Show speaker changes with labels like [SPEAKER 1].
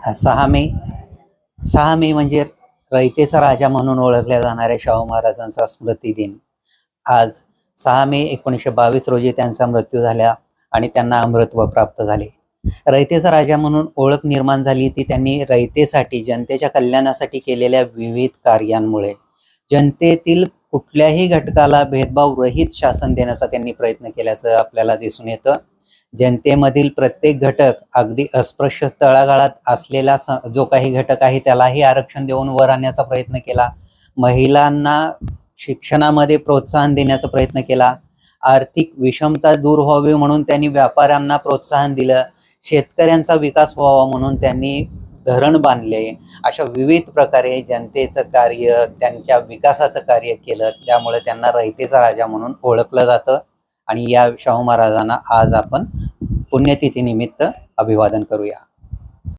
[SPEAKER 1] सहा मे. सहा मे म्हणजे रयतेचा राजा म्हणून ओळखल्या जाणाऱ्या शाहू महाराजांचा स्मृती दिन. आज सहा मे एकोणीसशे बावीस रोजी त्यांचा मृत्यू झाला आणि त्यांना अमृत्व प्राप्त झाले. रयतेचा राजा म्हणून ओळख निर्माण झाली ती त्यांनी रयतेसाठी जनतेच्या कल्याणासाठी केलेल्या विविध कार्यांमुळे. जनतेतील कुठल्याही घटकाला भेदभाव रहित शासन देण्याचा त्यांनी प्रयत्न केल्याचं आपल्याला दिसून येतं. जनतेमधील प्रत्येक घटक अगदी अस्पृश्य तळागाळात असलेला स- जो काही घटक आहे त्यालाही आरक्षण देऊन वर आणण्याचा प्रयत्न केला. महिलांना शिक्षणामध्ये प्रोत्साहन देण्याचा प्रयत्न केला. आर्थिक विषमता दूर व्हावी म्हणून त्यांनी व्यापाऱ्यांना प्रोत्साहन दिलं. शेतकऱ्यांचा विकास व्हावा म्हणून त्यांनी धरण बांधले. अशा विविध प्रकारे जनतेचं कार्य त्यांच्या विकासाचं कार्य केलं. त्यामुळे त्यांना रयतेचा राजा म्हणून ओळखलं जातं. आणि या शाहू महाराजांना आज आपण पुण्यतिथीनिमित्त अभिवादन करूया.